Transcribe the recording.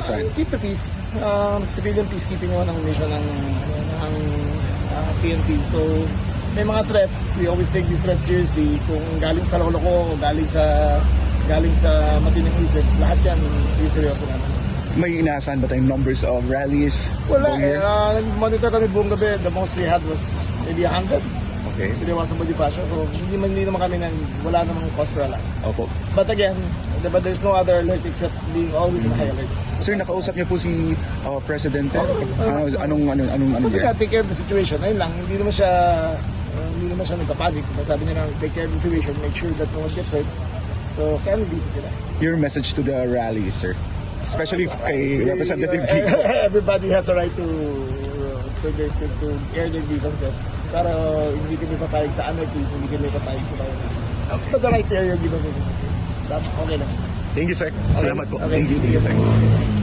kapulisan? Keep the peace. Um, civilian peacekeeping naman ang mission ng, ng uh, PNP. So, may mga threats. We always take the threats seriously. Kung galing sa lolo ko, galing sa galing sa matinang isip, lahat yan, seryoso naman. May inaasahan ba tayong numbers of rallies? Wala eh. Uh, monitor kami buong gabi. The most we had was maybe 100. Okay. Kasi sa Bonifacio. So, hindi, man, hindi naman kami nang, wala namang cause for alarm. Opo. But again, but there's no other alert except being always in high alert. Sir, nakausap niyo po si uh, Presidente? Ano, anong, anong, anong, anong Sabi nga, take care of the situation. Ayun lang, hindi naman siya, uh, hindi naman siya nagpapanik. Sabi niya lang, take care of the situation, make sure that no one gets hurt. So, kaya nandito sila. Your message to the rally, sir? Especially kay Representative Kiko. Everybody has a right to to, to, to, to air their grievances. Pero hindi kami papayag sa anarchy, hindi kami papayag sa violence. But the right to air your grievances is okay. Okay lang. Thank you, sir. Salamat po. Okay. Thank you, thank you, sir.